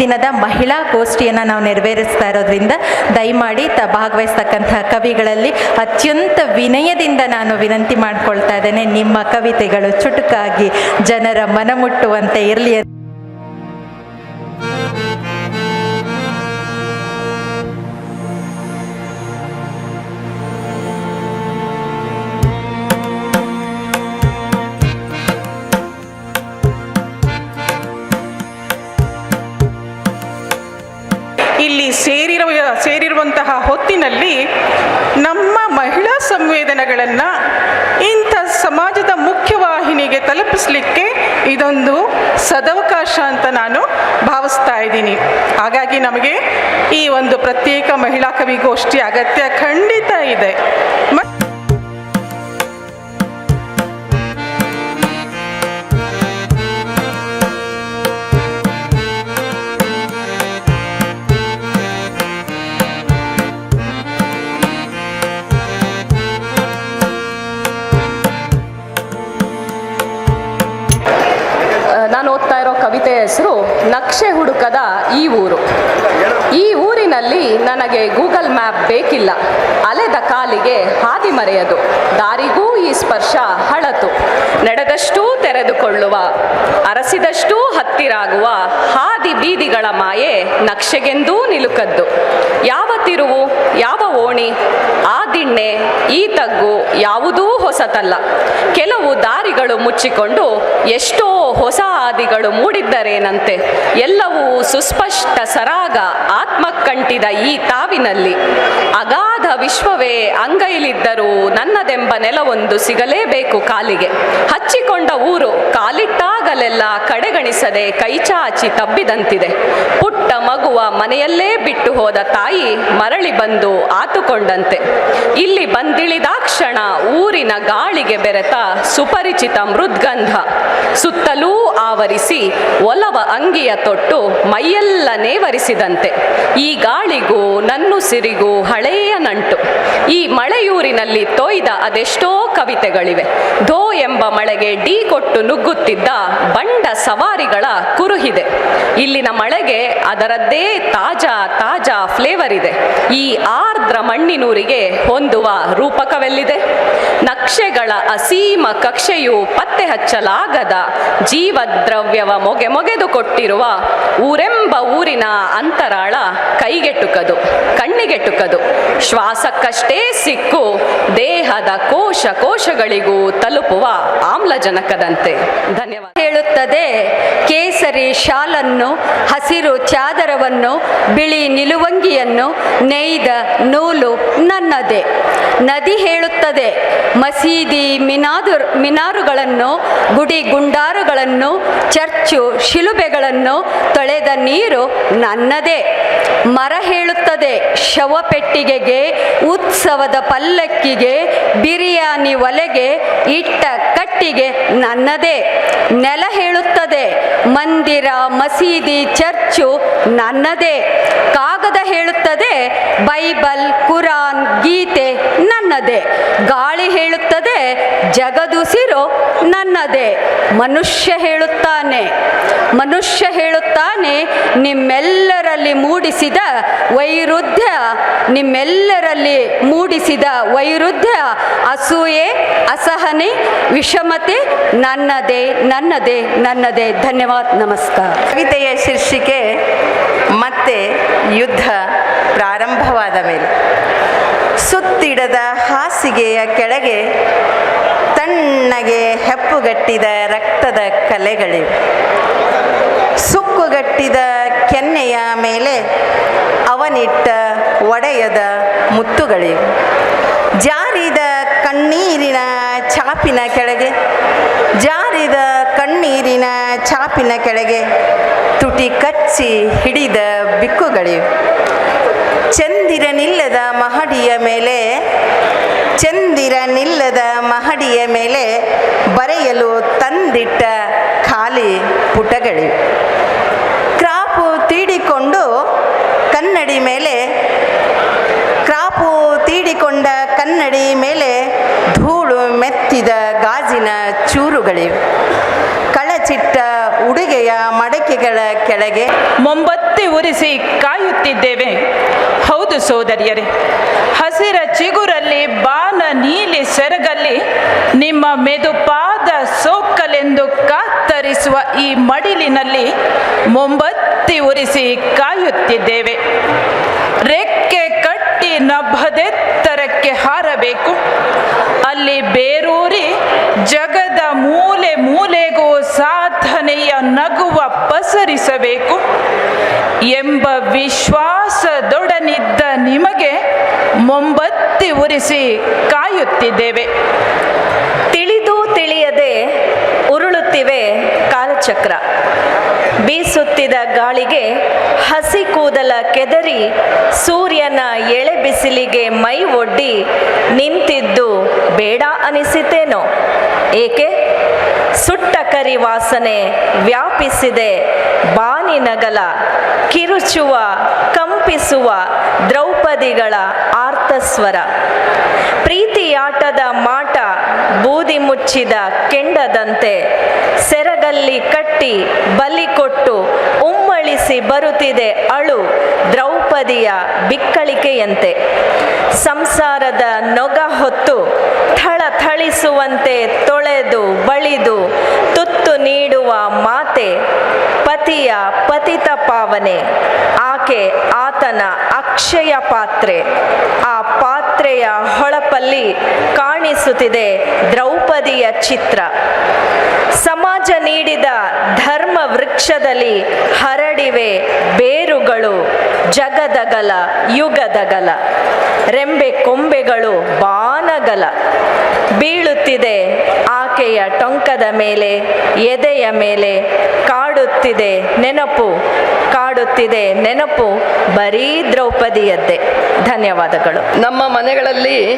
ದಿನದ ಮಹಿಳಾ ಗೋಷ್ಠಿಯನ್ನು ನಾವು ನೆರವೇರಿಸ್ತಾ ಇರೋದ್ರಿಂದ ದಯಮಾಡಿ ತ ಭಾಗವಹಿಸ್ತಕ್ಕಂತಹ ಕವಿಗಳಲ್ಲಿ ಅತ್ಯಂತ ವಿನಯದಿಂದ ನಾನು ವಿನಂತಿ ಮಾಡ್ಕೊಳ್ತಾ ಇದ್ದೇನೆ. ನಿಮ್ಮ ಕವಿತೆಗಳು ಚುಟುಕಾಗಿ ಜನರ ಮನಮುಟ್ಟುವಂತೆ ಇರಲಿ ಸೇರಿರುವ, ಸೇರಿರುವಂತಹ ಹೊತ್ತಿನಲ್ಲಿ ನಮ್ಮ ಮಹಿಳಾ ಸಂವೇದನೆಗಳನ್ನು ಇಂಥ ಸಮಾಜದ ಮುಖ್ಯವಾಹಿನಿಗೆ ತಲುಪಿಸಲಿಕ್ಕೆ ಇದೊಂದು ಸದವಕಾಶ ಅಂತ ನಾನು ಭಾವಿಸ್ತಾ ಇದ್ದೀನಿ. ಹಾಗಾಗಿ ನಮಗೆ ಈ ಒಂದು ಪ್ರತ್ಯೇಕ ಮಹಿಳಾ ಕವಿಗೋಷ್ಠಿ ಅಗತ್ಯ ಖಂಡಿತ ಇದೆ. ಮ- ಹೆಸರು ನಕ್ಷೆ ಹುಡುಕದ ಈ ಊರು. ಈ ಊರಿನಲ್ಲಿ ನನಗೆ ಗೂಗಲ್ ಮ್ಯಾಪ್ ಬೇಕಿಲ್ಲ. ಅಲೆದ ಕಾಲಿಗೆ ಹಾದಿ ಮರೆಯದು. ದಾರಿಗೂ ಈ ಸ್ಪರ್ಶ ಹಳತು. ನಡೆದಷ್ಟೂ ತೆರೆದುಕೊಳ್ಳುವ, ಅರಸಿದಷ್ಟೂ ಹತ್ತಿರಾಗುವ ಹಾದಿ ಬೀದಿಗಳ ಮಾಯೆ ನಕ್ಷೆಗೆಂದೂ ನಿಲುಕದ್ದು. ಯಾವ ತಿರುವು, ಯಾವ ಓಣಿ, ಆ ದಿಣ್ಣೆ, ಈ ತಗ್ಗು ಯಾವುದೂ ಹೊಸತಲ್ಲ. ಕೆಲವು ದಾರಿಗಳು ಮುಚ್ಚಿಕೊಂಡು ಎಷ್ಟೋ ಹೊಸ ಆದಿಗಳು ಮೂಡಿದ್ದರೇನಂತೆ. ಎಲ್ಲವೂ ಸುಸ್ಪಷ್ಟ ಸರಾಗ ಆತ್ಮಕ್ಕಂಟಿದ ಈ ತಾವಿನಲ್ಲಿ ಅಗಾಧ ವಿಶ್ವವೇ ಅಂಗೈಲಿದ್ದರೂ ನನ್ನದೆಂಬ ನೆಲವೊಂದು ಸಿಗಲೇಬೇಕು ಕಾಲಿಗೆ. ಹಚ್ಚಿಕೊಂಡ ಊರು ಕಾಲಿಟ್ಟಾಗಲೆಲ್ಲ ಕಡೆಗಣಿಸದೆ ಕೈಚಾಚಿ ತಬ್ಬಿದಂತಿದೆ. ಪುಟ್ಟ ಮಗುವ ಮನೆಯಲ್ಲೇ ಬಿಟ್ಟು ಹೋದ ತಾಯಿ ಮರಳಿ ಬಂದು ಆತುಕೊಂಡಂತೆ. ಇಲ್ಲಿ ಬಂದಿಳಿದಾಕ್ಷಣ ಊರಿನ ಗಾಳಿಗೆ ಬೆರೆತ ಸುಪರಿಚಿತ ಮೃದ್ಗಂಧ. ಸುತ್ತಲೂ ಆವರಿಸಿ ಒಲವ ಅಂಗಿಯ ತೊಟ್ಟು ಮೈಯೆಲ್ಲನೇ ವರಿಸಿದಂತೆ. ಈ ಗಾಳಿಗೂ ನನ್ನುಸಿರಿಗೂ ಹಳೆಯ ನಂಟು. ಈ ಮಳೆಯೂರಿನಲ್ಲಿ ತೊಯ್ದ ಅದೆಷ್ಟೋ ಕವಿತೆಗಳಿವೆ. ಧೋ ಎಂಬ ಮಳೆಗೆ ಡಿ ಕೊಟ್ಟು ನುಗ್ಗುತ್ತಿದ್ದ ಬಂಡ ಸವಾರಿಗಳ ಕುರುಹಿದೆ. ಇಲ್ಲಿನ ಮಳೆಗೆ ಅದರದ್ದೇ ತಾಜಾ ತಾಜಾ ಫ್ಲೇವರ್ ಇದೆ. ಈ ಆರ್ದ್ರ ಮಣ್ಣಿನೂರಿಗೆ ಹೊಂದುವ ರೂಪಕವೆಲ್ಲಿದೆ? ನಕ್ಷೆಗಳ ಅಸೀಮ ಕಕ್ಷೆಯು ಪತ್ತೆ ಹಚ್ಚಲಾಗದ ಜೀವದ್ರವ್ಯವ ಮೊಗೆ ಮೊಗೆದು ಕೊಟ್ಟಿರುವ ಊರೆಂಬ ಊರಿನ ಅಂತರಾಳ ಕೈಗೆಟುಕದು, ಕಣ್ಣಿಗೆಟುಕದು. ಶ್ವಾಸಕ್ಕಷ್ಟೇ ಸಿಕ್ಕು, ದೇಹದ ಕೋಶ ಕೋಶಗಳಿಗೂ ತಲುಪುವ ಆಮ್ಲಜನಕದಂತೆ. ಧನ್ಯವಾದ. ಹೇಳುತ್ತದೆ, ಕೇಸರಿ ಶಾಲನ್ನು, ಹಸಿರು ಚಾದರವನ್ನು, ಬಿಳಿ ನಿಲುವಂಗಿಯನ್ನು ನೇಯ್ದ ನೂಲು ನನ್ನದೆ. ನದಿ ಹೇಳುತ್ತದೆ, ಮಸೀದಿ ಮಿನಾದು ಮಿನಾರುಗಳನ್ನು ಗುಡಿ ಗುಂಡಾರುಗಳನ್ನು, ಚರ್ಚು ಶಿಲುಬೆಗಳನ್ನು ತೊಳೆದ ನೀರು ನನ್ನದೇ. ಮರ ಹೇಳುತ್ತದೆ ಶವಪೆಟ್ಟಿಗೆಗೆ ಉತ್ಸವದ ಪಲ್ಲಕ್ಕಿಗೆ, ಬಿರಿಯಾನಿ ಒಲೆಗೆ, ಇಟ್ಟ ಕಟ್ಟಿಗೆ ನನ್ನದೇ. ನೆಲ ಹೇಳುತ್ತದೆ, ಮಂದಿರ, ಮಸೀದಿ, ಚರ್ಚು ನನ್ನದೇ. ಕಾಗದ ಹೇಳುತ್ತದೆ, ಬೈಬಲ್, ಕುರಾನ್, ಗೀತೆ ನನ್ನದೇ. ಗಾಳಿ ಹೇಳುತ್ತದೆ ಜಗದುಸಿರು ನನ್ನದೇ. ಮನುಷ್ಯ ಹೇಳುತ್ತಾನೆ ಮನುಷ್ಯ ಹೇಳುತ್ತಾನೆ, ನಿಮ್ಮೆಲ್ಲರಲ್ಲಿ ಮೂಡಿಸಿದ ವೈರುಧ್ಯ, ನಿಮ್ಮೆಲ್ಲರಲ್ಲಿ ಮೂಡಿಸಿದ ವೈರುಧ್ಯ, ಅಸೂಯೆ, ಅಸಹನೆ, ವಿಷಮತೆ ನನ್ನದೇ ನನ್ನದೇ ನನ್ನದೇ. ಧನ್ಯವಾದ, ನಮಸ್ಕಾರ. ಕವಿತೆಯ ಶೀರ್ಷಿಕೆ, ಮತ್ತೆ ಯುದ್ಧ ಪ್ರಾರಂಭವಾದ ಮೇಲೆ. ಸುತ್ತಿಡದ ಹಾಸಿಗೆಯ ಕೆಳಗೆ ತಣ್ಣಗೆ ಹೆಪ್ಪುಗಟ್ಟಿದ ರಕ್ತದ ಕಲೆಗಳಿವೆ. ಸುಕ್ಕುಗಟ್ಟಿದ ಕೆನ್ನೆಯ ಮೇಲೆ ಅವನಿಟ್ಟ ಒಡೆಯದ ಮುತ್ತುಗಳಿವೆ. ಜಾರಿದ ಕಣ್ಣೀರಿನ ಚಾಪಿನ ಕೆಳಗೆ, ಜಾರಿದ ಕಣ್ಣೀರಿನ ಚಾಪಿನ ಕೆಳಗೆ ತುಟಿ ಕಚ್ಚಿ ಹಿಡಿದ ಬಿಕ್ಕುಗಳಿವೆ. ಚಂದಿರನಿಲ್ಲದ ಮಹಡಿಯ ಮೇಲೆ, ಚಂದಿರನಿಲ್ಲದ ಮಹಡಿಯ ಮೇಲೆ ಬರೆಯಲು ತಂದಿಟ್ಟ ಖಾಲಿ ಪುಟಗಳಿವೆ ಕ್ರಾಪು ತೀಡಿಕೊಂಡು ಕನ್ನಡಿ ಮೇಲೆ, ಕ್ರಾಪು ತೀಡಿಕೊಂಡ ಕನ್ನಡಿ ಮೇಲೆ ಧೂಳು ಮೆತ್ತಿದ ಗಾಜಿನ ಚೂರುಗಳಿವೆ ಕೆಳಗೆ ಮೊಂಬತ್ತಿ ಉರಿಸಿ ಕಾಯುತ್ತಿದ್ದೇವೆ. ಹೌದು ಸೋದರಿಯರೇ, ಹಸಿರ ಚಿಗುರಲ್ಲಿ ಬಾನ ನೀಲಿ ಸೆರಗಲ್ಲಿ ನಿಮ್ಮ ಮೆದುಪಾದ ಸೋಕ್ಕಲೆಂದು ಕಾತ್ತರಿಸುವ ಈ ಮಡಿಲಿನಲ್ಲಿ ಮೊಂಬತ್ತಿ ಉರಿಸಿ ಕಾಯುತ್ತಿದ್ದೇವೆ. ರೆಕ್ಕೆ ಕಟ್ಟಿ ನಭದೆತ್ತರಕ್ಕೆ ಹಾರಬೇಕು. ಅಲ್ಲಿ ಬೇರೂರಿ ಜಗದ ಮೂಲೆ ಮೂಲೆಗೂ ಸಾಧನೆಯ ನಗುವ ಪಸರಿಸಬೇಕು ಎಂಬ ವಿಶ್ವಾಸದೊಡನಿದ್ದ ನಿಮಗೆ ಮೊಂಬತ್ತಿ ಉರಿಸಿ ಕಾಯುತ್ತಿದ್ದೇವೆ. ತಿಳಿದು ತಿಳಿಯದೆ ಉರುಳುತ್ತಿವೆ ಕಾಲಚಕ್ರ. ಬೀಸುತ್ತಿದ ಗಾಳಿಗೆ ಹಸಿ ಕೂದಲ ಕೆದರಿ ಸೂರ್ಯನ ಎಳೆ ಬಿಸಿಲಿಗೆ ಮೈ ಒಡ್ಡಿ ನಿಂತಿದ್ದು ಬೇಡ ಅನಿಸಿತೇನೋ. ಏಕೆ? ಸುಟ್ಟ ಕರಿ ವಾಸನೆ ವ್ಯಾಪಿಸಿದೆ. ಬಾನಿನಗಲ ಕಿರುಚುವ ಕಂಪಿಸುವ ದ್ರೌಪದಿಗಳ ಆರ್ತಸ್ವರ ಪ್ರೀತಿಯಾಟದ ಮಾಟ ಬೂದಿ ಮುಚ್ಚಿದ ಕೆಂಡದಂತೆ. ಸೆರಗಲ್ಲಿ ಕಟ್ಟಿ ಬಲಿ ಕೊಟ್ಟು ಉಮ್ಮಳಿಸಿ ಬರುತ್ತಿದೆ ಅಳು ದ್ರೌಪದಿಯ ಬಿಕ್ಕಳಿಕೆಯಂತೆ. ಸಂಸಾರದ ನೊಗ ಹೊತ್ತು ಥಳ ಥಳಿಸುವಂತೆ ತೊಳೆದು ಬಳಿದು ತುತ್ತು ನೀಡುವ ಮಾತೆ, ಪತಿಯ ಪತಿತ ಪಾವನೆ. ಆಕೆ ಆತನ ಅಕ್ಷಯ ಪಾತ್ರೆ, ಆ ಪಾತ್ರೆಯ ಹೊಳಪಲ್ಲಿ ಕಾಣಿಸುತ್ತಿದೆ ದ್ರೌಪದಿಯ ಚಿತ್ರ. ಸಮಾಜ ನೀಡಿದ ಧರ್ಮ ವೃಕ್ಷದಲ್ಲಿ ಹರಡಿವೆ ಬೇರುಗಳು ಜಗದಗಲ, ಯುಗದಗಲ. ರೆಂಬೆ ಕೊಂಬೆಗಳು ಬಾನಗಲ ಬೀಳುತ್ತಿದೆ. ಆಕೆಯ ಟೊಂಕದ ಮೇಲೆ, ಎದೆಯ ಮೇಲೆ ಕಾಡುತ್ತಿದೆ. ನೆನಪು ಕಾಡುತ್ತಿದೆ. ನೆನಪು ಬರೀ ದ್ರೌಪದಿಯದ್ದೇ. ಧನ್ಯವಾದಗಳು. ನಮ್ಮ ಮನೆಗಳಲ್ಲಿ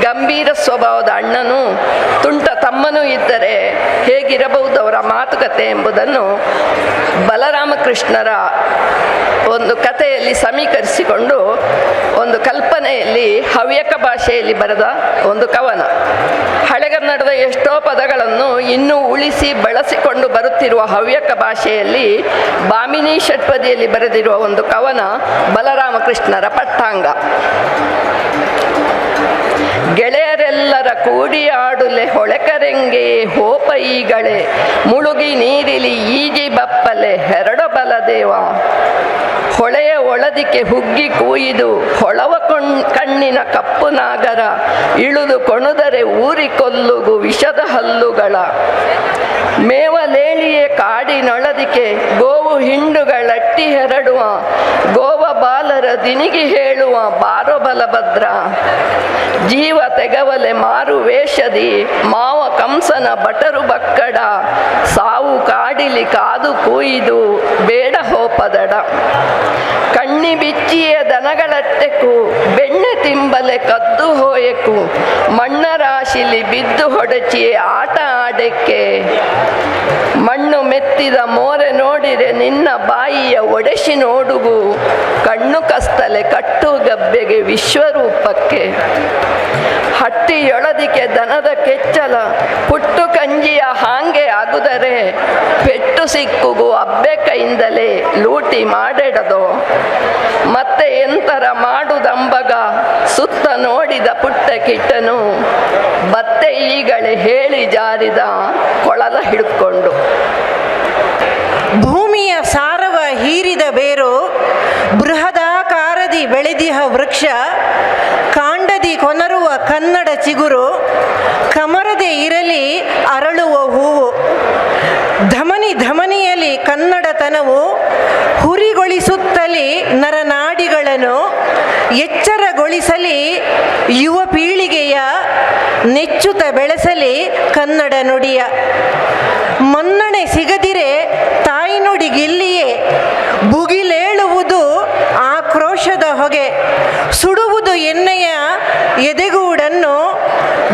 ಗಂಭೀರ ಸ್ವಭಾವದ ಅಣ್ಣನು ತುಂಟ ತಮ್ಮನೂ ಇದ್ದರೆ ಹೇಗಿರಬಹುದು ಅವರ ಮಾತುಕತೆ ಎಂಬುದನ್ನು ಬಲರಾಮಕೃಷ್ಣರ ಒಂದು ಕಥೆಯಲ್ಲಿ ಸಮೀಕರಿಸಿಕೊಂಡು ಒಂದು ಕಲ್ಪನೆಯಲ್ಲಿ ಹವ್ಯಕ ಭಾಷೆಯಲ್ಲಿ ಬರೆದ ಒಂದು ಕವನ. ಹಳೆಗನ್ನಡದ ಎಷ್ಟೋ ಪದಗಳನ್ನು ಇನ್ನೂ ಉಳಿಸಿ ಬಳಸಿಕೊಂಡು ಬರುತ್ತಿರುವ ಹವ್ಯಕ ಭಾಷೆಯಲ್ಲಿ ಬಾಮಿನಿ ಷಟ್ಪದಿಯಲ್ಲಿ ಬರೆದಿರುವ ಒಂದು ಕವನ ಬಲರಾಮಕೃಷ್ಣರ ಪಟ್ಟಾಂಗ. ಗೆಳೆಯರೆಲ್ಲರ ಕೂಡಿ ಆಡುಲೆ ಹೊಳೆಕರೆಂಗೆ ಹೋಪ ಈಗಳೆ ಮುಳುಗಿ ನೀರಿಲಿ ಈಜಿ ಬಪ್ಪಲೆ ಹೆರಡ ಬಲದೇವ. ಹೊಳೆಯ ಒಳದಿಕೆ ಹುಗ್ಗಿ ಕೂಯಿದು ಹೊಳವ ಕೊಣ್, ಕಣ್ಣಿನ ಕಪ್ಪು ನಾಗರ, ಇಳುದು ಕೊಣದರೆ ಊರಿ ಕೊಲ್ಲುಗು ವಿಷದ ಹಲ್ಲುಗಳ. ಮೇವಲೇಳಿಯೇ ಕಾಡಿನೊಳದಿಕೆ ಗೋವು ಹಿಂಡುಗಳಟ್ಟಿ ಹೆರಡುವ, ಗೋವ ಬಾಲರ ದಿನಿಗಿ ಹೇಳುವ ಬಾರೋ ಬಲಭದ್ರ ಜೀವ ತೆಗವಲೆ ಮಾರು ವೇಷದಿ, ಮಾವ ಕಂಸನ ಬಟರು ಬಕ್ಕಡ. ಸಾವು ಕಾಡಿಲಿ ಕಾದು ಕೂಯಿದು ಬೇಡ ಹೋಪದಡ. ಕಣ್ಣಿ ಬಿಚ್ಚಿಯ ದನಗಳಟ್ಟೆಕು ಬೆಣ್ಣೆ ತಿಂಬಲೆ ಕದ್ದು ಹೋಯಕು. ಮಣ್ಣ ರಾಶಿಲಿ ಬಿದ್ದು ಹೊಡಚಿಯೇ ಆಟ ಆಡಕ್ಕೆ. ಮಣ್ಣು ಮೆತ್ತಿದ ಮೋರೆ ನೋಡಿರೆ ನಿನ್ನ ಬಾಯಿಯ ಒಡೆಸಿ ನೋಡುಗು. ಕಣ್ಣು ಕಸ್ತಲೆ ಕಟ್ಟು ಗಬ್ಬೆಗೆ ವಿಶ್ವರೂಪಕ್ಕೆ. ಹಟ್ಟಿಯೊಳದಿಕೆ ದನದ ಕೆಚ್ಚಲ, ಪುಟ್ಟು ಕಂಜಿಯ ಹಾಂಗೆ ಆಗುದರೆ. ಪೆಟ್ಟು ಸಿಕ್ಕುಗು ಅಬ್ಬೆ ಕೈಯಿಂದಲೇ ಲೂಟಿ ಮಾಡೆಡದೋ? ಮತ್ತೆ ಎಂತರ ಮಾಡುದಂಬಗ? ಸುತ್ತ ನೋಡಿದ ಪುಟ್ಟ ಕಿಟ್ಟನು ಬತ್ತೆ ಈಗಳೆ ಹೇಳಿ ಜಾರಿದ ಕೊಳಲ ಹಿಡ್ಕೊಂಡು. ಭೂಮಿಯ ಸಾರವ ಹೀರಿದ ಬೇರು ಬೃಹದಾಕಾರದಿ ಬೆಳೆದಿಹ ವೃಕ್ಷ ಕಾಂಡದಿ ಕೊನರುವ ಕನ್ನಡ ಚಿಗುರು ಕಮರದೆ ಇರಲಿ ಅರಳುವ ಹೂವು. ಧಮನಿ ಧಮನಿಯಲ್ಲಿ ಕನ್ನಡತನವು ಹುರಿಗೊಳಿಸುತ್ತಲಿ ನರನಾಡಿಗಳನ್ನು ಎಚ್ಚರಗೊಳಿಸಲಿ ಯುವ ಪೀಳಿಗೆಯ ನೆಚ್ಚುತ ಬೆಳೆಸಲಿ ಕನ್ನಡ ನುಡಿಯ. ಮನ್ನಣೆ ಸಿಗದಿರೆ ತಾಯ್ನುಡಿಗಿಲ್ಲಿಯೇ ಬುಗಿಲೇಳುವುದು ಆಕ್ರೋಶದ ಹೊಗೆ. ಸುಡುವುದು ಎಣ್ಣೆಯ ಎದೆಗೂಡನ್ನು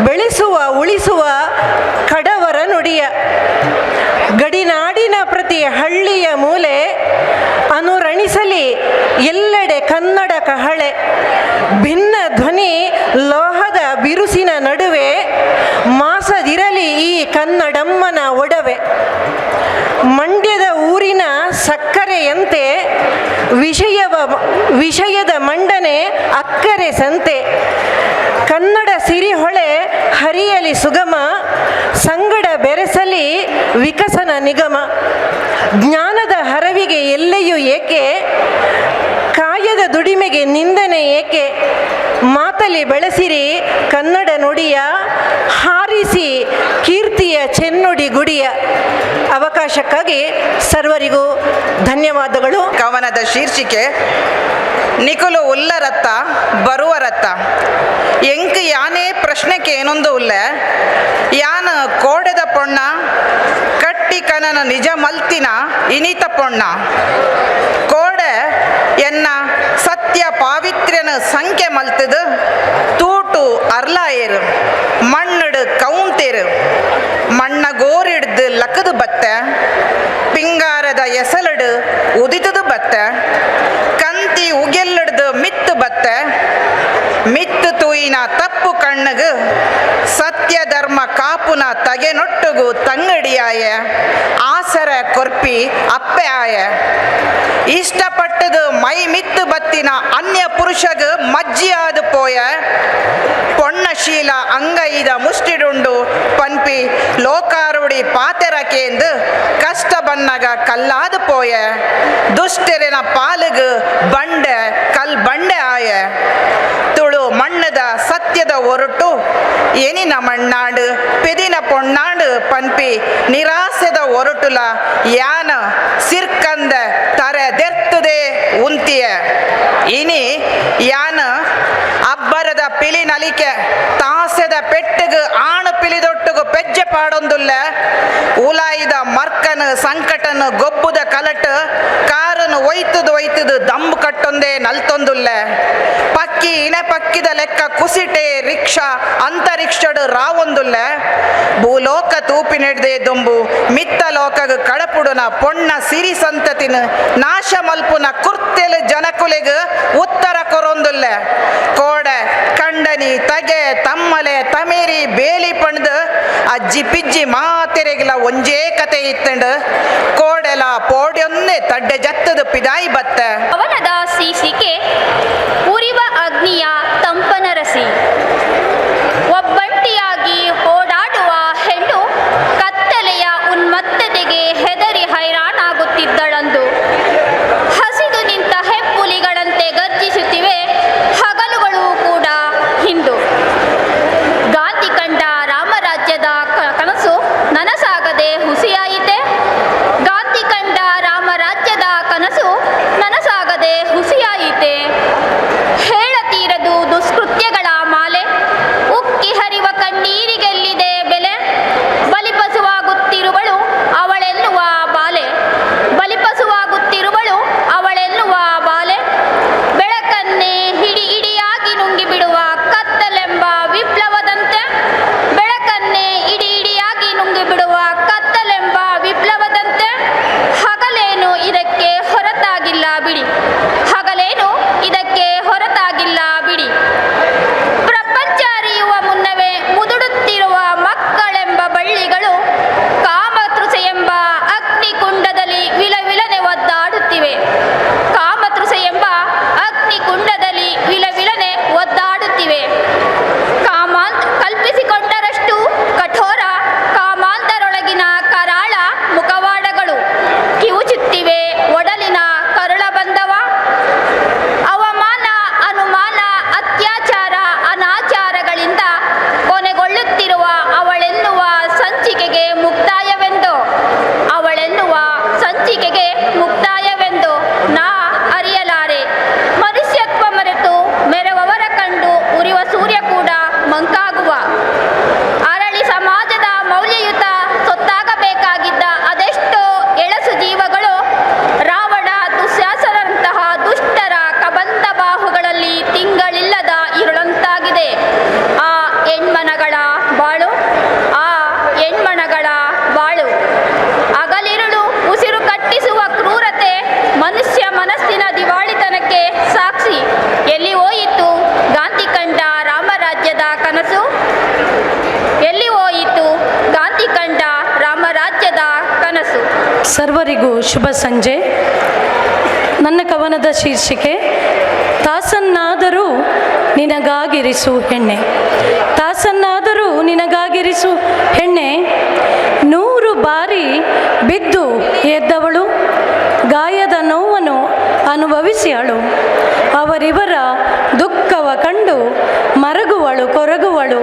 ಬೆಳೆಸುವ ಉಳಿಸುವ ಕಡವರ ನುಡಿಯ. ಗಡಿನಾಡಿನ ಪ್ರತಿ ಹಳ್ಳಿಯ ಮೂಲೆ ಅನುರಣಿಸಲಿ ಎಲ್ಲೆಡೆ ಕನ್ನಡ ಕಹಳೆ. ಭಿನ್ನ ಧ್ವನಿ ಲೋಹದ ಬಿರುಸಿನ ನಡುವೆ ಮಾಸದಿರಲಿ ಈ ಕನ್ನಡಮ್ಮನ ಒಡವೆ. ಮಂಡ್ಯದ ಊರಿನ ಸಕ್ಕರೆಯಂತೆ ವಿಷಯವ ವಿಷಯದ ಮಂಡನೆ ಅಕ್ಕರೆ ಸಂತೆ. ಕನ್ನಡ ಸಿರಿಹೊಳೆ ಹರಿಯಲಿ ಸುಗಮ, ಸಂಗಡ ಬೆರೆಸಲಿ ವಿಕಸನ ನಿಗಮ ಜ್ಞಾನದ ಹರವಿಗೆ ಎಲ್ಲೆಯೂ ಏಕೆ, ಕಾಯದ ದುಡಿಮೆಗೆ ನಿಂದನೆ ಏಕೆ ಮಾತಲಿ ಬೆಳೆಸಿರಿ ಕನ್ನಡ ನುಡಿಯ, ಹಾರಿಸಿ ಕೀರ್ತಿಯ ಚೆನ್ನುಡಿ ಗುಡಿಯ ಅವಕಾಶಕ್ಕಾಗಿ ಸರ್ವರಿಗೂ ಧನ್ಯವಾದಗಳು. ಕವನದ ಶೀರ್ಷಿಕೆ ನಿಕುಲು ಉಲ್ಲರತ್ತ ಬರುವ ರತ್ತ. ಎಂಕ್ ಯಾನೇ ಪ್ರಶ್ನೆಗೆ ಏನೊಂದು ಉಲ್ಲ, ಯಾನ ಕೋಡೆದ ಪೊಣ್ಣ, ಕಟ್ಟಿ ಕನನ ನಿಜ ಮಲ್ತಿನ ಇನಿತ ಪೊಣ್ಣ. ಕೋಡೆ ಎನ್ನ ಸತ್ಯ ಪಾವಿತ್ರ್ಯನ ಸಂಖ್ಯೆ ಮಲ್ತದು, ತೂಟು ಅರ್ಲಾಯರು ಮಣ್ಣಡು ಕೌಂತೇರು. ಮಣ್ಣ ಗೋರಿಡ್ದು ಲಕದು ಬತ್ತೆ, ಪಿಂಗಾರದ ಎಸಲಡು ಉದಿತದು ಬತ್ತ. ಕಂತಿ ಉಗೆಲ್ಲಡ್ದು ಮಿತ್ತು ಬತ್ತ. ಮಿತ್ತು ತೂಯಿನ ತಪ್ಪು ಕಣ್ಣಗು ಸತ್ಯ ಧರ್ಮ ಕಾಪುನ ತಗೆನೊಟ್ಟುಗು ತಂಗಡಿಯಾಯ, ಆಸರ ಕೊರ್ಪಿ ಅಪ್ಪೆ ಆಯ. ಇಷ್ಟಪಟ್ಟದು ಮೈ ಮಿತ್ತು ಬತ್ತಿನ ಅನ್ಯ ಪುರುಷಗು ಮಜ್ಜಿಯಾದು ಪೋಯ. ಪೊಣ್ಣಶೀಲ ಅಂಗೈದ ಮುಷ್ಟಿಡುಂಡು ಪನ್ಪಿ ಲೋಕಾರುಡಿ ಪಾತೆರಕೇಂದು ಕಷ್ಟ ಬನ್ನಗ ಕಲ್ಲಾದು ಪೋಯ. ದುಷ್ಟರಿನ ಪಾಲುಗು ಬಂಡೆ ಕಲ್ ಬಂಡೆ ಆಯ. ಒರಟು ಎನಿನ ಮಣ್ಣಾಡು ಪೆದಿನ ಪೊಣ್ಣಾಡು ಪನ್ಪಿ ನಿರಾಸೆದ ಒರಟುಲ ಯಾನ ಸಿರ್ಕಂದ ತರೆದೆರ್ತದೆ ಉಂತಿಯ ಇನಿ ಯಾನ ಪಿಲಿ ನಲಿಕೆ ತಾಸೆದ ಪೆಟ್ಟುಗು, ಆಣು ಪಿಲಿದೊಟ್ಟುಗು ಪೆಜ್ಜೆ ಪಾಡೊಂದುಲ್ಲ. ಉಲಾಯಿದ ಮರ್ಕನ, ಸಂಕಟನ, ಗೊಬ್ಬುದ ಕಲಟ್, ಕಾರನು ಒಯ್ತದು ಒಯ್ತದು ದಂಬು ಕಟ್ಟೊಂದೇ ನಲ್ತೊಂದುಲ್ಲ. ಪಕ್ಕಿ ಇನ ಪಕ್ಕಿದ ಲೆಕ್ಕ ಕುಸಿಟೆ ರಿಕ್ಷಾ, ಅಂತರಿಕ್ಷಡು ರಾವೊಂದುಲ್ಲ. ಭೂಲೋಕ ತೂಪಿ ತೂಪಿನೆಡ್ದೆ ದುಂಬು, ಮಿತ್ತ ಲೋಕಗ ಕಡಪುಡುನ ಪೊಣ್ಣ ಸಿರಿ ಸಂತತಿನ, ನಾಶ ಮಲ್ಪುನ ಕುರ್ತೆಲ್ ಜನಕುಲೆಗ ಉತ್ತರ ಕೊರೊಂದುಲ್ಲ. ಕಂಡನಿ ತಗೆ ತಮ್ಮಲೆ ತಮೇರಿ ಬೇಲಿ ಪಣ್ದು ಅಜ್ಜಿ ಪಿಜ್ಜಿ ಮಾತೆರೆಗಿಲ ಒಂಜೇ ಕತೆ ಇತ್ತಂಡು ಕೋಡೆಲ ಪೋಡ್ಯೊಂದೆ ತಡ್ಡೆ ಜತ್ತದ ಪಿದಾಯಿ ಬತ್ತ. ಅವನದ ಸೀಸಿಕೆ ಉರಿವ ಅಗ್ನಿಯ ತಂಪನರಸಿ. ಒಬ್ಬಂಟಿಯಾಗಿ ಸರ್ವರಿಗೂ ಶುಭ ಸಂಜೆ. ನನ್ನ ಕವನದ ಶೀರ್ಷಿಕೆ, ತಾಸನ್ನಾದರೂ ನಿನಗಾಗಿರಿಸು ಹೆಣ್ಣೆ. ತಾಸನ್ನಾದರೂ ನಿನಗಾಗಿರಿಸು ಹೆಣ್ಣೆ. ನೂರು ಬಾರಿ ಬಿದ್ದು ಎದ್ದವಳು, ಗಾಯದ ನೋವನ್ನು ಅನುಭವಿಸಿ ಅಳು. ಅವರಿವರ ದುಃಖವ ಕಂಡು ಮರಗುವಳು, ಕೊರಗುವಳು,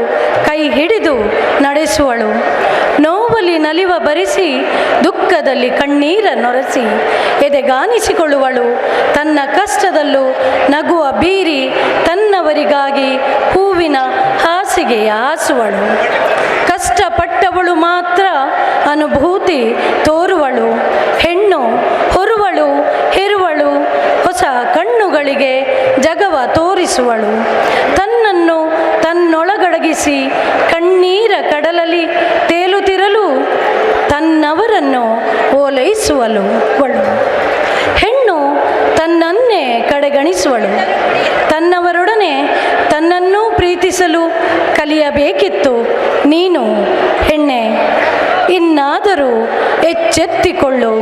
ಕೈ ಹಿಡಿದು ನಡೆಸುವಳು. ನೋವಲಿ ನಲಿವ ಬರಿಸಿ, ದುಃಖದಲ್ಲಿ ಕಣ್ಣೀರ ನೊರೆಸಿ, ಎದೆಗಾನಿಸಿಕೊಳ್ಳುವಳು, ತನ್ನ ಕಷ್ಟದಲ್ಲೂ ನಗುವ ಬೀರಿ, ತನ್ನವರಿಗಾಗಿ ಹೂವಿನ ಹಾಸಿಗೆ ಹಾಸುವಳು. ಕಷ್ಟಪಟ್ಟವಳು ಮಾತ್ರ ಅನುಭೂತಿ ತೋರುವಳು, ಹೆಣ್ಣು ಹೊರುವಳು, ಹೆರುವಳು, ಹೊಸ ಕಣ್ಣುಗಳಿಗೆ ಜಗವ ತೋರಿಸುವಳು. ತನ್ನನ್ನು ತನ್ನೊಳಗಡಗಿಸಿ ಕಣ್ಣೀರ ಕಡಲಲ್ಲಿ ತೇಲುತ್ತಿರಲು ಅವಳು ಹೆಣ್ಣು ತನ್ನನ್ನೇ ಕಡೆಗಣಿಸುವಳು. ತನ್ನವರೊಡನೆ ತನ್ನನ್ನೂ ಪ್ರೀತಿಸಲು ಕಲಿಯಬೇಕಿತ್ತು. ನೀನು ಹೆಣ್ಣೆ, ಇನ್ನಾದರೂ ಎಚ್ಚೆತ್ತಿಕೊಳ್ಳು.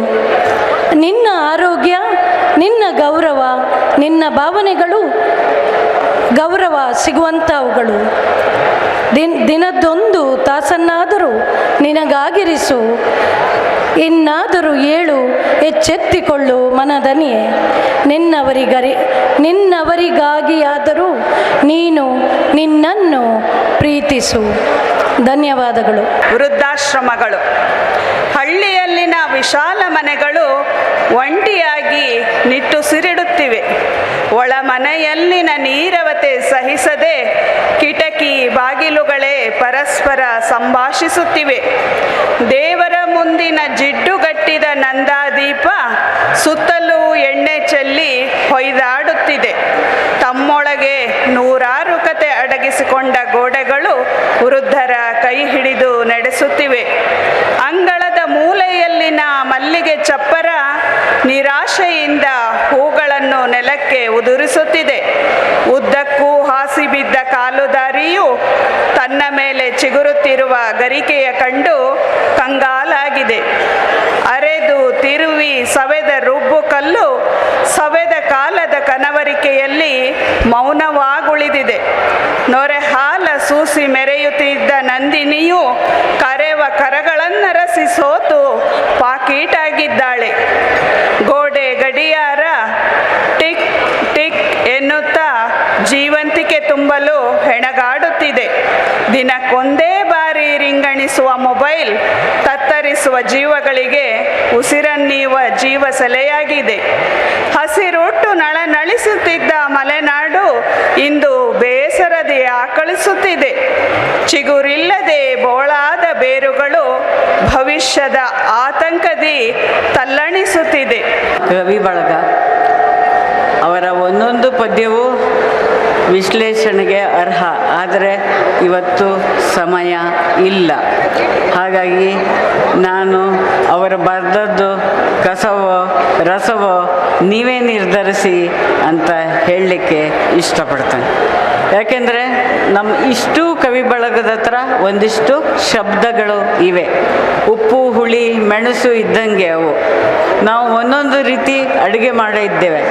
ನಿನ್ನ ಆರೋಗ್ಯ, ನಿನ್ನ ಗೌರವ, ನಿನ್ನ ಭಾವನೆಗಳು ಗೌರವ ಸಿಗುವಂಥವುಗಳು ದಿನ ದಿನದೊಂದು ತಾಸನ್ನಾದರೂ ನಿನಗಾಗಿರಿಸು. ಇನ್ನಾದರೂ ಏಳು ಎಚ್ಚೆತ್ತಿಕೊಳ್ಳು ಮನದನಿಯೇ. ನಿನ್ನವರಿಗರಿ ನಿನ್ನವರಿಗಾಗಿಯಾದರೂ ನೀನು ನಿನ್ನನ್ನು ಪ್ರೀತಿಸು. ಧನ್ಯವಾದಗಳು. ವೃದ್ಧಾಶ್ರಮಗಳು. ಹಳ್ಳಿಯಲ್ಲಿನ ವಿಶಾಲ ಮನೆಗಳು ಒಂಟಿಯಾಗಿ ನಿಟ್ಟುಸಿರಿಡುತ್ತಿವೆ ಒಳ ಮನೆಯಲ್ಲಿನ ನೀರವತೆ ಸಹಿಸದೆ ಕಿಟಕಿ ಬಾಗಿಲುಗಳೇ ಪರಸ್ಪರ ಸಂಭಾಷಿಸುತ್ತಿವೆ. ದೇವರ ಮುಂದಿನ ಜಿಡ್ಡುಗಟ್ಟಿದ ನಂದಾದೀಪ ಸುತ್ತಲೂ ಎಣ್ಣೆ ಚೆಲ್ಲಿ ಹೊಯ್ದಾಡುತ್ತಿದೆ. ತಮ್ಮೊಳಗೆ ನೂರಾರು ಕತೆ ಅಡಗಿಸಿಕೊಂಡ ಗೋಡೆಗಳು ವೃದ್ಧರ ಕೈ ಹಿಡಿದು ನಡೆಸುತ್ತಿವೆ. ಅಂಗಳದ ಮೂಲೆಯಲ್ಲಿನ ಮಲ್ಲಿಗೆ ಚಪ್ಪರ ನಿರಾಶೆಯಿಂದ ಹೂಗಳನ್ನು ನೆಲಕ್ಕೆ ಉದುರಿಸುತ್ತಿದೆ. ಉದ್ದಕ್ಕೂ ಹಾಸಿ ಬಿದ್ದ ಕಾಲುದಾರಿಯು ತನ್ನ ಮೇಲೆ ಚಿಗುರುತ್ತಿರುವ ಗರಿಕೆಯ ಕಂಡು ಕಂಗಾಲಾಗಿದೆ. ಅರೆದು ತಿರುವಿ ಸವೆದ ರುಬ್ಬು ಕಲ್ಲು ಸವೆದ ಕಾಲದ ಕನವರಿಕೆಯಲ್ಲಿ ಮೌನವಾಗುಳಿದಿದೆ. ನೊರೆ ಹಾಲ ಸೂಸಿ ಮೆರೆಯುತ್ತಿದ್ದ ನಂದಿನಿಯು ಕರೆವ ಕರಗಳನ್ನರಸಿ ಸೋತು ಪಾಕೀಟಾಗಿದ್ದಾಳೆ. ಗೋಡೆ ಗಡಿಯಾರ ಟಿಕ್ ಟಿಕ್ ಎನ್ನುತ್ತಾ ಜೀವಂತಿಕೆ ತುಂಬಲು ಹೆಣಗಾಡುತ್ತಿದೆ. ದಿನಕ್ಕೊಂದೇ ಬಾರಿ ರಿಂಗಣಿಸುವ ಮೊಬೈಲ್ ತತ್ತರಿಸುವ ಜೀವಗಳಿಗೆ ಉಸಿರನ್ನೀವ ಜೀವ ಸೆಲೆಯಾಗಿದೆ. ಹಸಿರೊಟ್ಟು ನಳನಳಿಸುತ್ತಿದ್ದ ಮಲೆನಾಡು ಇಂದು ಬೇಸರದೆ ಆಕಳಿಸುತ್ತಿದೆ. ಚಿಗುರಿಲ್ಲದೆ ಬೋಳಾದ ಬೇರುಗಳು ಭವಿಷ್ಯದ ಆತಂಕದಿ ತಲ್ಲಣಿಸುತ್ತಿದೆ. ರವಿ ಬಳಗ, ಅವರ ಒಂದೊಂದು ಪದ್ಯವೂ ವಿಶ್ಲೇಷಣೆಗೆ ಅರ್ಹ, ಆದರೆ ಇವತ್ತು ಸಮಯ ಇಲ್ಲ. ಹಾಗಾಗಿ ನಾನು ಅವರು ಬರೆದದ್ದು ಕಸವೋ, ರಸವೋ ನೀವೇ ನಿರ್ಧರಿಸಿ ಅಂತ ಹೇಳಲಿಕ್ಕೆ ಇಷ್ಟಪಡ್ತೇನೆ. ಯಾಕೆಂದರೆ ನಮ್ಮ ಇಷ್ಟು ಕವಿ ಬಳಗದ ಹತ್ರ ಒಂದಿಷ್ಟು ಶಬ್ದಗಳು ಇವೆ. ಉಪ್ಪು, ಹುಳಿ, ಮೆಣಸು ಇದ್ದಂಗೆ ಅವು. ನಾವು ಒಂದೊಂದು ರೀತಿ ಅಡುಗೆ ಮಾಡಿದ್ದೇವೆ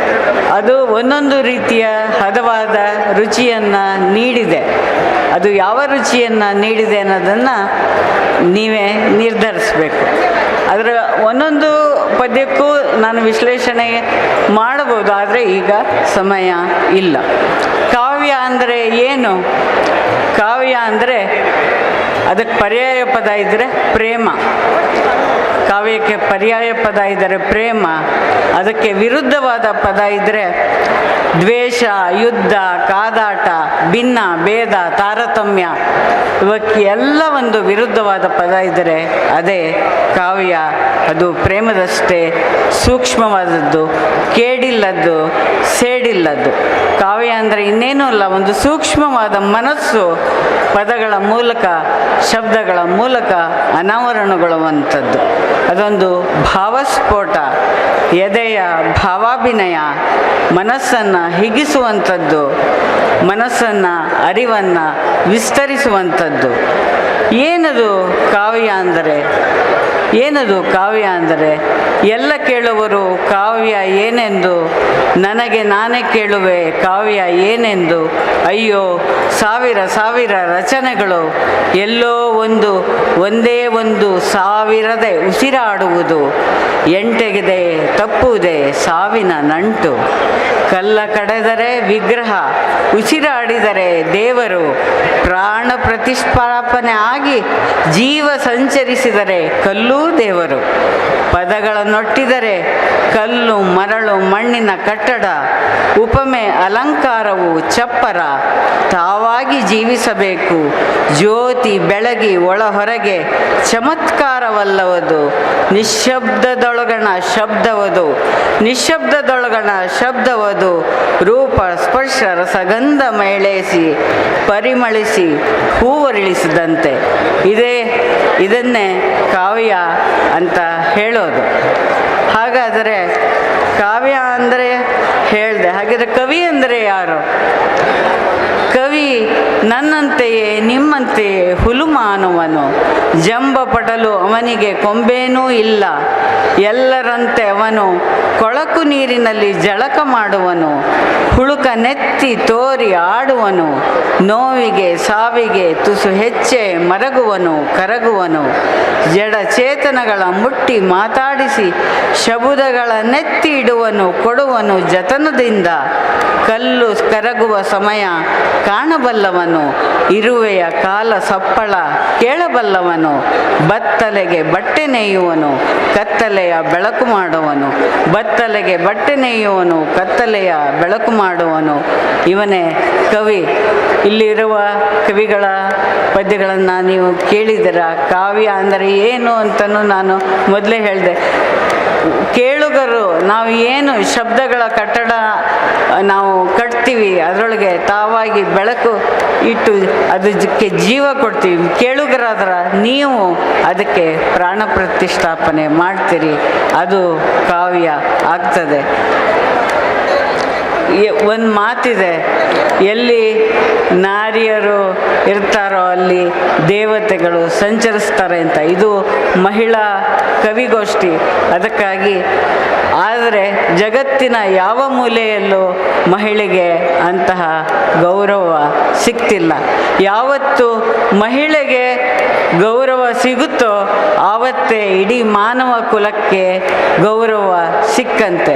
ಅದು ಒಂದೊಂದು ರೀತಿಯ ಹದವಾದ ರುಚಿಯನ್ನು ನೀಡಿದೆ. ಅದು ಯಾವ ರುಚಿಯನ್ನು ನೀಡಿದೆ ಅನ್ನೋದನ್ನು ನೀವೇ ನಿರ್ಧರಿಸಬೇಕು. ಅದರ ಒಂದೊಂದು ಪದ್ಯಕ್ಕೂ ನಾನು ವಿಶ್ಲೇಷಣೆ ಮಾಡಬಹುದು, ಆದರೆ ಈಗ ಸಮಯ ಇಲ್ಲ. ಕಾವ್ಯ ಅಂದರೆ ಏನು? ಕಾವ್ಯ ಅಂದರೆ ಅದಕ್ಕೆ ಪರ್ಯಾಯ ಪದ ಇದ್ದರೆ ಪ್ರೇಮ. ಕಾವ್ಯಕ್ಕೆ ಪರ್ಯಾಯ ಪದ ಇದ್ದರೆ ಪ್ರೇಮ, ಅದಕ್ಕೆ ವಿರುದ್ಧವಾದ ಪದ ಇದ್ದರೆ ದ್ವೇಷ, ಯುದ್ಧ, ಕಾದಾಟ, ಭಿನ್ನ, ಭೇದ, ತಾರತಮ್ಯ ಇವಕ್ಕೆ ಎಲ್ಲ ಒಂದು ವಿರುದ್ಧವಾದ ಪದ ಇದ್ದರೆ ಅದೇ ಕಾವ್ಯ. ಅದು ಪ್ರೇಮದಷ್ಟೇ, ಸೂಕ್ಷ್ಮವಾದದ್ದು, ಕೇಡಿಲ್ಲದ್ದು, ಸೇಡಿಲ್ಲದ್ದು. ಕಾವ್ಯ ಅಂದರೆ ಇನ್ನೇನೂ ಅಲ್ಲ, ಒಂದು ಸೂಕ್ಷ್ಮವಾದ ಮನಸ್ಸು ಪದಗಳ ಮೂಲಕ, ಶಬ್ದಗಳ ಮೂಲಕ ಅನಾವರಣಗೊಳ್ಳುವಂಥದ್ದು. ಅದೊಂದು ಭಾವಸ್ಫೋಟ, ಎದೆಯ ಭಾವಾಭಿನಯ, ಮನಸ್ಸನ್ನು ಹಿಗ್ಗಿಸುವಂಥದ್ದು, ಮನಸ್ಸನ್ನು ಅರಿವನ್ನು ವಿಸ್ತರಿಸುವಂಥದ್ದು. ಏನದು ಕಾವ್ಯ ಅಂದರೆ? ಏನದು ಕಾವ್ಯ ಅಂದರೆ? ಎಲ್ಲ ಕೇಳುವರು, ಕಾವ್ಯ ಏನೆಂದು? ನನಗೆ ನಾನೇ ಕೇಳುವೆ, ಕಾವ್ಯ ಏನೆಂದು? ಅಯ್ಯೋ, ಸಾವಿರ ಸಾವಿರ ರಚನೆಗಳು. ಎಲ್ಲೋ ಒಂದು, ಒಂದೇ ಒಂದು ಸಾವಿರದೆ ಉಸಿರಾಡುವುದು. ಎಂಟೆಗೆದೆ ತಪ್ಪುವುದೇ ಸಾವಿನ ನಂಟು. ಕಲ್ಲ ಕಡೆದರೆ ವಿಗ್ರಹ ಉಸಿರಾಡಿದರೆ ದೇವರು, ಪ್ರಾಣ ಪ್ರತಿಷ್ಠಾಪನೆ ಆಗಿ ಜೀವ ಸಂಚರಿಸಿದರೆ ಕಲ್ಲೂ ದೇವರು. ಪದಗಳನ್ನೊಟ್ಟಿದರೆ ಕಲ್ಲು, ಮರಳು, ಮಣ್ಣಿನ ಕಟ್ಟಡ, ಉಪಮೆ, ಅಲಂಕಾರವು ಚಪ್ಪರ. ತಾವಾಗಿ ಜೀವಿಸಬೇಕು, ಜ್ಯೋತಿ ಬೆಳಗಿ ಒಳ ಹೊರಗೆ ಚಮತ್ಕಾರವಲ್ಲವದು. ನಿಶ್ಶಬ್ದದೊಳಗಣ ಶಬ್ದವದು ನಿಶ್ಶಬ್ದದೊಳಗಣ ಶಬ್ದವದು. ರೂಪ, ಸ್ಪರ್ಶ, ರಸಗಂಧ ಮೇಳೇಸಿ, ಪರಿಮಳಿಸಿ, ಹೂವರಿಳಿಸಿದಂತೆ. ಇದೇ, ಇದನ್ನೇ ಕಾವ್ಯ ಅಂತ ಹೇಳೋದು. ಹಾಗಾದರೆ ಕಾವ್ಯ ಅಂದರೆ ಹೇಳಿದೆ, ಹಾಗಿದ್ರೆ ಕವಿ ಅಂದರೆ ಯಾರು? ಕವಿ, ನನ್ನಂತೆಯೇ ನಿಮ್ಮಂತೆಯೇ ಹುಲುಮಾನವನು. ಜಂಬ ಪಡಲು ಅವನಿಗೆ ಕೊಂಬೇನೂ ಇಲ್ಲ. ಎಲ್ಲರಂತೆ ಅವನು ಕೊಳಕು ನೀರಿನಲ್ಲಿ ಜಳಕ ಮಾಡುವನು. ಹುಳುಕ ನೆತ್ತಿ ತೋರಿ ಆಡುವನು. ನೋವಿಗೆ, ಸಾವಿಗೆ ತುಸು ಹೆಚ್ಚೆ ಮರಗುವನು, ಕರಗುವನು. ಜಡ ಚೇತನಗಳ ಮುಟ್ಟಿ ಮಾತಾಡಿಸಿ, ಶಬುದಗಳ ನೆತ್ತಿ ಇಡುವನು, ಕೊಡುವನು ಜತನದಿಂದ. ಕಲ್ಲು ಕರಗುವ ಸಮಯ ಕಾಣಬಲ್ಲವನು, ಇರುವೆಯ ಕಾಲ ಸಪ್ಪಳ ಕೇಳಬಲ್ಲವನು, ಬತ್ತಲೆಗೆ ಬಟ್ಟೆ ನೇಯುವನು, ಕತ್ತಲೆಯ ಬೆಳಕು ಮಾಡುವನು, ಬತ್ತಲೆಗೆ ಬಟ್ಟೆ ನೇಯುವನು, ಕತ್ತಲೆಯ ಬೆಳಕು ಮಾಡುವನು. ಇವನೇ ಕವಿ. ಇಲ್ಲಿರುವ ಕವಿಗಳ ಪದ್ಯಗಳನ್ನು ನೀವು ಕೇಳಿದಿರ ಕಾವ್ಯ ಅಂದರೆ ಏನು ಅಂತಲೂ ನಾನು ಮೊದಲೇ ಹೇಳಿದೆ. ಕೇಳುಗರು, ನಾವು ಏನು ಶಬ್ದಗಳ ಕಟ್ಟಡ ನಾವು ಕಟ್ತೀವಿ, ಅದರೊಳಗೆ ತಾವಾಗಿ ಬೆಳಕು ಇಟ್ಟು ಅದಕ್ಕೆ ಜೀವ ಕೊಡ್ತೀವಿ. ಕೇಳುಗರಾದ್ರ ನೀವು ಅದಕ್ಕೆ ಪ್ರಾಣ ಪ್ರತಿಷ್ಠಾಪನೆ ಮಾಡ್ತೀರಿ, ಅದು ಕಾವ್ಯ ಆಗ್ತದೆ. ಒಂದು ಮಾತಿದೆ, ಎಲ್ಲಿ ನಾರಿಯರು ಇರ್ತಾರೋ ಅಲ್ಲಿ ದೇವತೆಗಳು ಸಂಚರಿಸ್ತಾರೆ ಅಂತ. ಇದು ಮಹಿಳಾ ಕವಿಗೋಷ್ಠಿ. ಅದಕ್ಕಾಗಿ, ಆದರೆ ಜಗತ್ತಿನ ಯಾವ ಮೂಲೆಯಲ್ಲೂ ಮಹಿಳೆಗೆ ಅಂತಹ ಗೌರವ ಸಿಗ್ತಿಲ್ಲ ಯಾವತ್ತು ಮಹಿಳೆಗೆ ಗೌರವ ಸಿಗುತ್ತೋ ಆವತ್ತೇ ಇಡೀ ಮಾನವ ಕುಲಕ್ಕೆ ಗೌರವ ಸಿಕ್ಕಂತೆ.